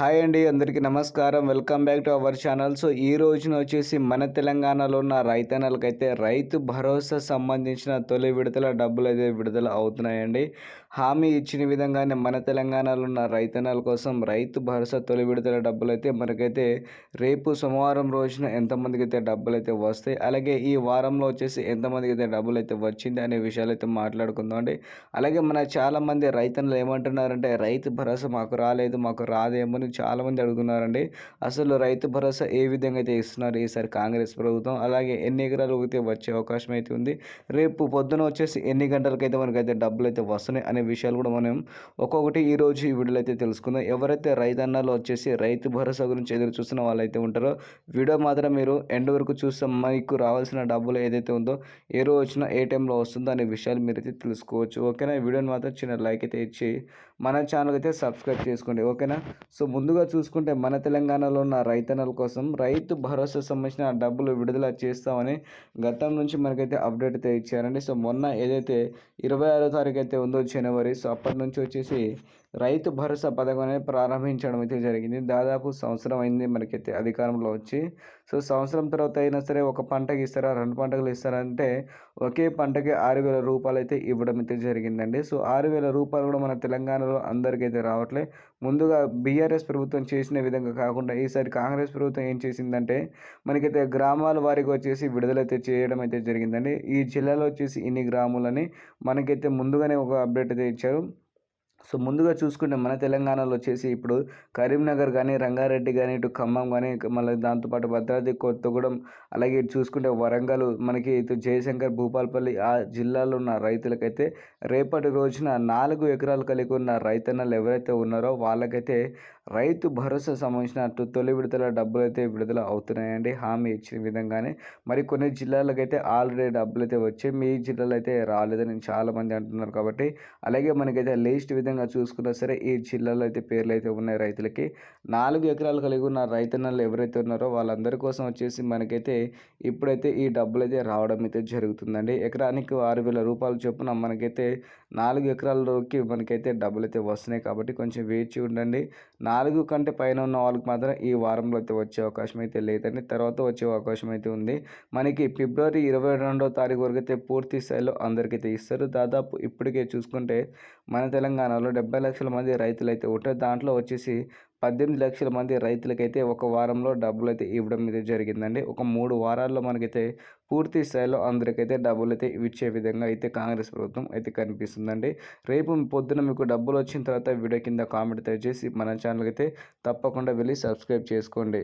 Hi అండి అందరికీ నమస్కారం. Welcome back to our channel. So ఈ రోజున వచ్చేసి మన తెలంగాణలో ఉన్న రైతన్నలకైతే రైతు భరోసా సంబంధించిన తొలి విడతల డబ్బులు అయితే విడుదల అవుతున్నాయండి. హామీ ఇచ్చిన విధంగానే మన తెలంగాణలో ఉన్న రైతన్నల కోసం రైతు భరోసా తొలి విడతల డబ్బులు అయితే మనకైతే రేపు సోమవారం రోజున ఎంతమందికి అయితే డబ్బులు అయితే వస్తాయి అలాగే ఈ వారంలో వచ్చేసి ఎంతమందికి అయితే డబ్బులు అయితే వచ్చింది అనే విషయాలు అయితే మాట్లాడుకుందాం అండి. అలాగే మన చాలామంది రైతన్నలు ఏమంటున్నారంటే రైతు భరోసా మాకు రాలేదు మాకు రాదేమో చాలామంది అడుగుతున్నారండి. అసలు రైతు భరోసా ఏ విధంగా అయితే ఇస్తున్నారు? ఈసారి కాంగ్రెస్ ప్రభుత్వం అలాగే ఎన్ని ఎకరాలు అయితే వచ్చే అవకాశం అయితే ఉంది? రేపు పొద్దున వచ్చేసి ఎన్ని గంటలకైతే మనకైతే డబ్బులు అయితే వస్తున్నాయి అనే విషయాలు కూడా మనం ఒక్కొక్కటి ఈరోజు ఈ వీడియోలో అయితే తెలుసుకుందాం. ఎవరైతే రైతన్నలు వచ్చేసి రైతు భరోసా గురించి ఎదురు చూస్తున్న వాళ్ళైతే ఉంటారో వీడియో మాత్రం మీరు ఎండ్ వరకు చూస్తే మీకు రావాల్సిన డబ్బులు ఏదైతే ఉందో ఏ రోజు వచ్చినా ఏ టైంలో వస్తుందో అనే విషయాలు మీరైతే తెలుసుకోవచ్చు. ఓకేనా? ఈ వీడియోని మాత్రం చిన్న లైక్ అయితే ఇచ్చి మన ఛానల్ అయితే సబ్స్క్రైబ్ చేసుకోండి. ఓకేనా? సో ముందుగా చూసుకుంటే మన తెలంగాణలో ఉన్న రైతన్నల కోసం రైతు భరోసా సంబంధించిన డబ్బులు విడుదల చేస్తామని గతం నుంచి మనకైతే అప్డేట్ అయితే ఇచ్చారండి. సో మొన్న ఏదైతే ఇరవై ఆరో తారీఖు అయితే ఉందో జనవరి సో అప్పటి నుంచి వచ్చేసి రైతు భరోసా పథకం అనేది ప్రారంభించడం అయితే జరిగింది. దాదాపు సంవత్సరం అయింది మనకైతే అధికారంలో వచ్చి. సో సంవత్సరం తర్వాత అయినా సరే ఒక పంటకి ఇస్తారా రెండు పంటలు ఇస్తారా అంటే ఒకే పంటకి ఆరు వేల రూపాయలు అయితే ఇవ్వడం అయితే జరిగిందండి. సో ఆరు వేల రూపాయలు కూడా మన తెలంగాణలో అందరికైతే రావట్లే. ముందుగా బీఆర్ఎస్ ప్రభుత్వం చేసిన విధంగా కాకుండా ఈసారి కాంగ్రెస్ ప్రభుత్వం ఏం చేసిందంటే మనకైతే గ్రామాల వారికి వచ్చేసి విడుదలైతే చేయడం అయితే జరిగిందండి. ఈ జిల్లాలో వచ్చేసి ఇన్ని గ్రాములని మనకైతే ముందుగానే ఒక అప్డేట్ అయితే ఇచ్చారు. సో ముందుగా చూసుకుంటే మన తెలంగాణలో వచ్చేసి ఇప్పుడు కరీంనగర్ కానీ రంగారెడ్డి కానీ ఇటు ఖమ్మం కానీ మళ్ళీ దాంతోపాటు భద్రాద్రి కొత్తగూడెం అలాగే ఇటు చూసుకుంటే వరంగల్ మనకి ఇటు జయశంకర్ భూపాలపల్లి ఆ జిల్లాలో ఉన్న రైతులకైతే రేపటి రోజున నాలుగు ఎకరాలు కలిగి ఉన్న రైతన్నలు ఎవరైతే ఉన్నారో వాళ్ళకైతే రైతు భరోసా సంబంధించిన తొలి విడుదల డబ్బులు అయితే విడుదల అవుతున్నాయండి. హామీ ఇచ్చిన విధంగానే మరి కొన్ని జిల్లాలకైతే ఆల్రెడీ డబ్బులు అయితే వచ్చాయి మీ జిల్లాలో అయితే రాలేదని చాలామంది అంటున్నారు కాబట్టి అలాగే మనకైతే లేస్ట్ విధంగా చూసుకున్నా సరే ఈ జిల్లాలో అయితే పేర్లు అయితే ఉన్నాయి రైతులకి. నాలుగు ఎకరాలు కలిగి ఉన్న రైతన్నలు ఎవరైతే ఉన్నారో వాళ్ళందరి కోసం వచ్చేసి మనకైతే ఇప్పుడైతే ఈ డబ్బులు అయితే రావడం అయితే జరుగుతుందండి. ఎకరానికి ఆరు వేల రూపాయలు చొప్పున మనకైతే నాలుగు ఎకరాలలోకి మనకైతే డబ్బులు అయితే వస్తున్నాయి కాబట్టి కొంచెం వేచి ఉండండి. నాలుగు కంటే పైన ఉన్న వాళ్ళకి మాత్రం ఈ వారంలో అయితే వచ్చే అవకాశం అయితే లేదండి. తర్వాత వచ్చే అవకాశం అయితే ఉంది. మనకి ఫిబ్రవరి ఇరవై రెండో తారీఖు వరకు అయితే పూర్తి స్థాయిలో అందరికైతే ఇస్తారు. దాదాపు ఇప్పటికే చూసుకుంటే మన తెలంగాణలో డెబ్బై లక్షల మంది రైతులు అయితే ఉంటారు దాంట్లో వచ్చేసి పద్దెనిమిది లక్షల మంది రైతులకైతే ఒక వారంలో డబ్బులు అయితే ఇవ్వడం అయితే జరిగిందండి. ఒక మూడు వారాల్లో మనకైతే పూర్తి స్థాయిలో అందరికైతే డబ్బులు అయితే ఇచ్చే విధంగా అయితే కాంగ్రెస్ ప్రభుత్వం అయితే కనిపిస్తుందండి. రేపు పొద్దున మీకు డబ్బులు వచ్చిన తర్వాత వీడియో కింద కామెంట్ చేసి మన ఛానల్కి అయితే తప్పకుండా వెళ్ళి సబ్స్క్రైబ్ చేసుకోండి.